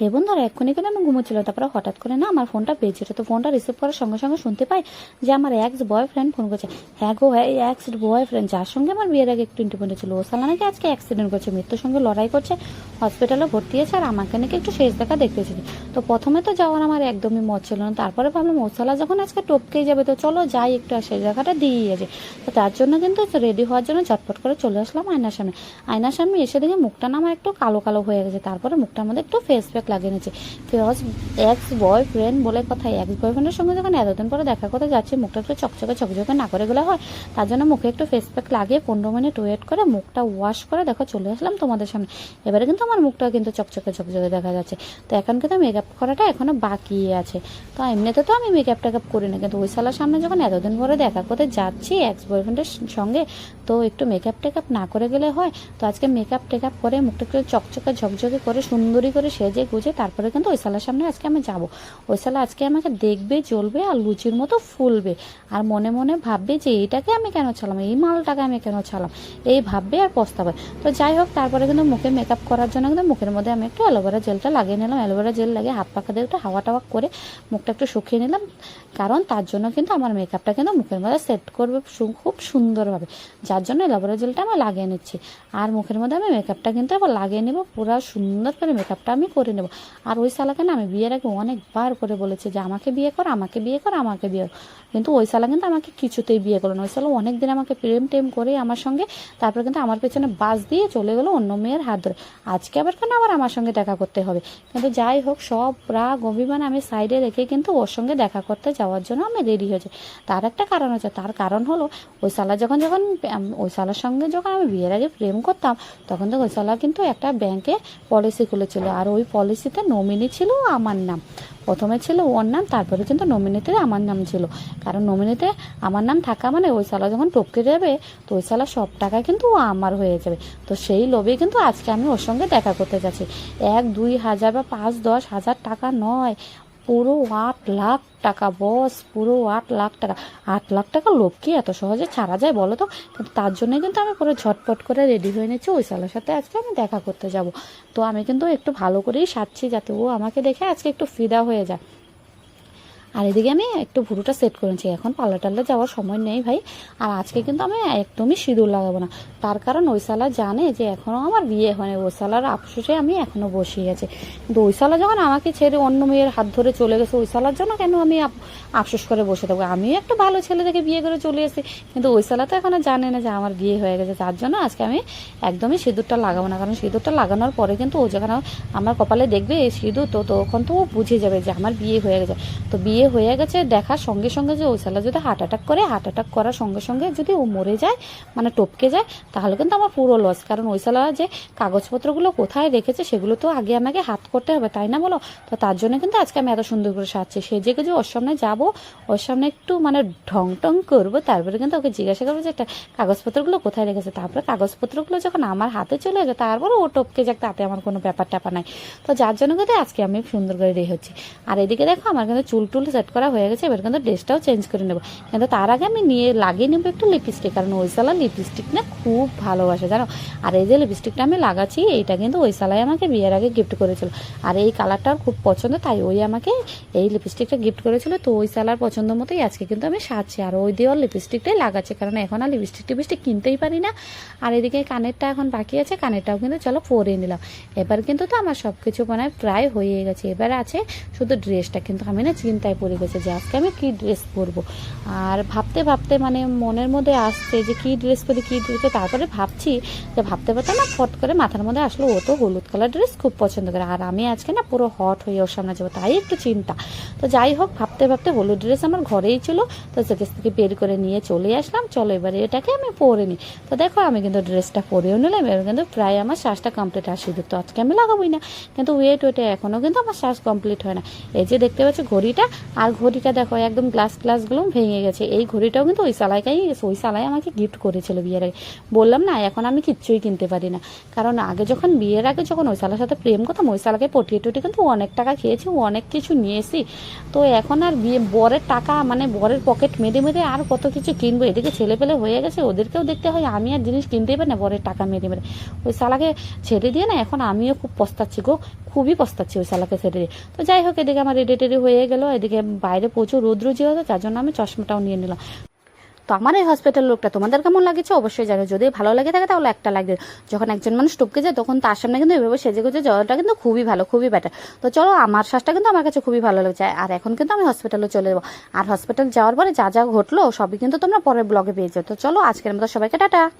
হে বন্ধুরা, এক্ষুনি কিন্তু আমি ঘুমোচ্ছিল তারপরে হঠাৎ করে না আমার ফোনটা বেজেছে তো ফোনটা রিসিভ করার সঙ্গে সঙ্গে শুনতে পাই যে আমার এক্স বয়ফ্রেন্ড ফোন করছে। হ্যাঁ গো হ্যাঁ এক্স বয়ফ্রেন্ড যার সঙ্গে আমার বিয়ের আগে একটু ইন্ডিপেন্ডেন্ট ছিল ও সালা নাকি আজকে অ্যাক্সিডেন্ট করছে, মৃত্যুর সঙ্গে লড়াই করছে হসপিটালে ভর্তি আছে আর আমাকে নাকি একটু শেষ দেখা দেখতে এসেছে তো প্রথমে তো যাওয়ার আমার একদমই মত ছিল না। তারপরে ভাবলাম, ও সালা যখন আজকে টপকেই যাবে, তো চলো যাই একটু, আর শেষ দেখাটা দিয়েই আছে। তো তার জন্য কিন্তু রেডি হওয়ার জন্য ঝটপট করে চলে আসলাম আয়নার সামনে। আয়নার সামনে এসে দেখে মুখটা না আমার একটু কালো কালো হয়ে গেছে। তারপরে মুখটার মধ্যে একটু ফেস প্যাক লাগিয়ে নিয়েছে ফেস এক্স বয়ফ্রেন্ড বলে কথা এক্স বয়ফ্রেন্ডের সঙ্গে যখন এতদিন পরে দেখা করতে যাচ্ছে, মুখটা একটু চকচকে চকচকে না করে গেলে হয়, তার জন্য মুখে একটু ফেস প্যাক লাগিয়ে পনেরো মিনিট ওয়েট করে মুখটা ওয়াশ করে দেখো, চলে আসলাম তোমাদের সামনে। এবারে কিন্তু আমার মুখটা কিন্তু চকচকে চকচকে দেখা যাচ্ছে। তো এখন কিন্তু মেকআপ করাটা এখনও বাকি আছে। তো এমনিতে তো আমি মেকআপ টেকআপ করি না কিন্তু ওই সালার সামনে যখন এতদিন পরে দেখা করতে যাচ্ছি এক্স বয়ফ্রেন্ডের সঙ্গে, তো একটু মেকআপ টেকআপ না করে গেলে হয়। তো আজকে মেকআপ টেকআপ করে মুখটা একটু চকচকে ঝকঝকে করে, সুন্দরী করে সেজে গুজে তারপরে কিন্তু ওই সালার সামনে আজকে আমি যাব। ওই সালা আজকে আমাকে দেখবে, জ্বলবে আর লুচির মতো ফুলবে আর মনে মনে ভাববে যে এইটাকে আমি কেন ছালাম, এই মালটাকে আমি কেন ছালাম, এই ভাববে আর পস্তাবে। তো যাই হোক, তারপরে কিন্তু মুখে মেকআপ করার জন্য কিন্তু মুখের মধ্যে আমি একটু অ্যালোভেরা জেলটা লাগিয়ে নিলাম। অ্যালোভেরা জেল লাগিয়ে হাত পাখা দিয়ে একটু হাওয়া টাওয়া করে মুখটা একটু শুকিয়ে নিলাম। কারণ তার জন্য কিন্তু আমার মেকআপটা কিন্তু মুখের মধ্যে সেট করবে খুব সুন্দরভাবে। যার জন্য অ্যালোভেরা জেলটা আমি লাগিয়ে নিচ্ছি। আর মুখের মধ্যে আমি মেকআপটা কিন্তু এবার লাগিয়ে নেব, পুরো সুন্দর করে মেকআপটা আমি করে নেব। আর ওই শালাকে না আমি বিয়ের আগে অনেকবার করে বলেছি যে, আমাকে বিয়ে কর, আমাকে বিয়ে কর, আমাকে বিয়ে। কিন্তু ওই শালা কিন্তু আমাকে কিছুতেই বিয়ে করল না। ওই শালা অনেক দিন আমাকে প্রেম টেম করে আমার সঙ্গে, তারপরে কিন্তু আমার পেছনে বাস দিয়ে চলে গেলো অন্য মেয়ের হাত ধরে। আজকে আবার কেন আবার আমার সঙ্গে দেখা করতে হবে? কিন্তু যাই হোক, সব রাগ, অভিমান আমি সাইডে রেখে কিন্তু ওর সঙ্গে দেখা করতে যাওয়ার জন্য আমি রেডি হয়েছি। তার একটা কারণ হচ্ছে তার কারণ হলো, ওই শালা যখন যখন ওই শালার সঙ্গে যখন আমি বিয়ের আগে প্রেম করতাম, তখন তো ওই শালা কিন্তু একটা ব্যাংকে পলিসি খুলেছিল। আর ওই পলিসিতে নমিনি ছিল আমার নাম। প্রথমে ছিল ওর নাম, তারপরে কিন্তু নমিনিতে আমার নাম ছিল। কারণ নমিনিতে আমার নাম থাকা মানে ওই সালা যখন টপকে যাবে, তো ওই সালা সব টাকা কিন্তু ও আমার হয়ে যাবে। তো সেই লোভে কিন্তু আজকে আমি ওর সঙ্গে দেখা করতে যাচ্ছি। এক, দুই হাজার বা পাঁচ, দশ হাজার টাকা নয়। পুরো আট লাখ টাকা, বস, পুরো আট লাখ টাকা। আট লাখ টাকা লোককে এত সহজে ছাড়া যায় বলো তো? কিন্তু তার জন্য কিন্তু আমি পুরো ঝটপট করে রেডি হয়ে নিচ্ছি, ওই সালের সাথে আজকে আমি দেখা করতে যাব। তো আমি কিন্তু একটু ভালো করেই সাজছি যাতে ও আমাকে দেখে আজকে একটু ফিদা হয়ে যায়। আর এদিকে আমি একটু ভুরুটা সেট করেছি এখন পাল্লা টার্লার যাওয়ার সময় নেই ভাই। আর আজকে কিন্তু আমি একদমই সিঁদুর লাগাবো না। তার কারণ ওই সালা জানে যে এখনও আমার বিয়ে হয়নি। ওই সালার আফসোসে আমি এখনও বসে আছি। কিন্তু ওই সালা যখন আমাকে ছেড়ে অন্য মেয়ের হাত ধরে চলে গেছে, ওই সালার জন্য কেন আমি আফসোস করে বসে থাকব? আমিও একটা ভালো ছেলে থেকে বিয়ে করে চলে এসেছি কিন্তু ওই সালা তো এখনও জানে না যে আমার বিয়ে হয়ে গেছে। তার জন্য আজকে আমি একদমই সিঁদুরটা লাগাবো না। কারণ সিঁদুরটা লাগানোর পরে কিন্তু ও যখন আমার কপালে দেখবে সিঁদুর তো তখন তো ও বুঝে যাবে যে আমার বিয়ে হয়ে গেছে। তো বিয়ে হয়ে গেছে, দেখার সঙ্গে সঙ্গে যে ওই সালা যদি হার্ট অ্যাটাক করে হার্ট অ্যাটাক করার সঙ্গে সঙ্গে যদি ও মরে যায় মানে টপকে যায়, তাহলে কিন্তু আমার পুরো লস কারণ ওই সালা যে কাগজপত্রগুলো কোথায় রেখেছে, সেগুলো তো আগে আমাকে হাত করতে হবে, তাই না বলো? তো তার জন্য কিন্তু আজকে আমি এত সুন্দর করে সাজছি। সেজে যে যে ওর সামনে যাব, ওর সামনে একটু মানে ঢং টং করব, তারপরে কিন্তু ওকে জিজ্ঞাসা করব যে একটা কাগজপত্রগুলো কোথায় রেখেছে? তারপরে কাগজপত্রগুলো যখন আমার হাতে চলে যাবে তারপরে ও টপকে যাক, তাতে আমার কোনো ব্যাপার ট্যাপার নাই। তো যার জন্য কিন্তু আজকে আমি সুন্দর করে রেডি হচ্ছি। আর এদিকে দেখো, আমার কিন্তু চুল টুল সেট করা হয়ে গেছে, এবার কিন্তু ড্রেসটাও চেঞ্জ করে নেব। কিন্তু তার আগে আমি নিয়ে, লাগিয়ে নেব একটু লিপস্টিক কারণ ওই সালা লিপস্টিক না খুব ভালোবাসে, জানো? আর এই যে লিপস্টিকটা আমি লাগাচ্ছি, এইটা কিন্তু ওই সালাই আমাকে বিয়ের আগে গিফট করেছিল। আর এই কালারটা খুব পছন্দ, তাই ওই আমাকে এই লিপস্টিকটা গিফট করেছিল। তো ওই সালার পছন্দ মতোই আজকে কিন্তু আমি সাজছি, আর ওই দিয়ে ওর লিপস্টিকটাই লাগাচ্ছি, কারণ এখন আর লিপস্টিক টিপস্টিক কিনতেই পারি না। আর এদিকে কানেরটা এখন বাকি আছে, কানেরটাও কিন্তু চলো পরে নিলাম। এবার কিন্তু তো আমার সব কিছু মানে প্রায় হয়ে গেছে, এবার আছে শুধু ড্রেসটা কিন্তু আমি না চিন্তায় পড়ে গেছে যে আজকে আমি কী ড্রেস পরবো। আর ভাবতে ভাবতে মানে মনের মধ্যে আসছে যে কী ড্রেস পরি, কী ড্রেস তারপরে ভাবছি যে ভাবতে ভাবতে না ফট করে মাথার মধ্যে আসলো, ও তো হলুদ কালার ড্রেস খুব পছন্দ করে। আর আমি আজকে না পুরো হট হয়ে ওর সামনে যাব, তাই একটু চিন্তা। তো যাই হোক, ভাবতে ভাবতে হলুদ ড্রেস আমার ঘরেই ছিল, তো সেকেস থেকে বের করে নিয়ে চলে আসলাম। চলো এবারে এটাকে আমি পরে নিই। তো দেখো, আমি কিন্তু ড্রেসটা পরেও নিলাম, এবার কিন্তু প্রায় আমার শ্বাসটা কমপ্লিট সিঁদুর তো আজকে আমি লাগাবোই না, কিন্তু ওয়েট ওয়েটে এখনও কিন্তু আমার শ্বাস কমপ্লিট হয় না। এই যে দেখতে পাচ্ছি, ঘড়িটা আর ঘড়িটা দেখো, একদম গ্লাস গ্লাসগুলো ভেঙে গেছে। এই ঘড়িটাও কিন্তু ওই সালাইকাই ওই সালাই আমাকে গিফট করেছিল বিয়ের আগে। বললাম, না, এখন আমি কিচ্ছুই কিনতে পারি না। কারণ আগে যখন, বিয়ের আগে যখন ওই সালার সাথে প্রেম করতাম, ওই সালাকে পটিয়ে টটিয়ে কিন্তু অনেক টাকা খেয়েছি, অনেক কিছু নিয়েছি। তো এখন আর বিয়ে, বরের টাকা মানে বরের পকেট মেরে মেরে আর কত কিছু কিনবো? এদিকে ছেলে পেলে হয়ে গেছে, ওদেরকেও দেখতে হয়, আমি আর জিনিস কিনতেই পারি না বরের টাকা মেরে মেরে। ওই সালাকে ছেড়ে দিয়ে না, এখন আমিও খুব পস্তাচ্ছি গো। খুবই পস্তাচ্ছি ওই শালাকে ছেড়ে দিয়ে। তো যাই হোক, এদিকে আমার রেডি টেডি হয়ে গেল, এদিকে বাইরে প্রচুর রৌদ্র যে হতো, তার জন্য আমি চশমাটাও নিয়ে নিলাম। তো আমার এই হসপিটাল লোকটা তোমাদের কেমন লাগেছে? অবশ্যই জানো যদি ভালো লাগে থাকে, তাহলে একটা লাগবে যখন একজন মানুষ টপকে যায়, তখন তার সামনে কিন্তু এভাবে সেজে গুজে যাওয়াটা কিন্তু খুবই ভালো, খুবই বেটার তো চলো, আমার শ্বাসটা কিন্তু আমার কাছে খুবই ভালো লাগছে। আর এখন কিন্তু আমি হসপিটালে চলে যাব। আর হসপিটাল যাওয়ার পরে যা যা ঘটলো, সবই কিন্তু তোমরা পরের ব্লগে পেয়ে যাও। তো চলো, আজকের মতো সবাইকে টাটা।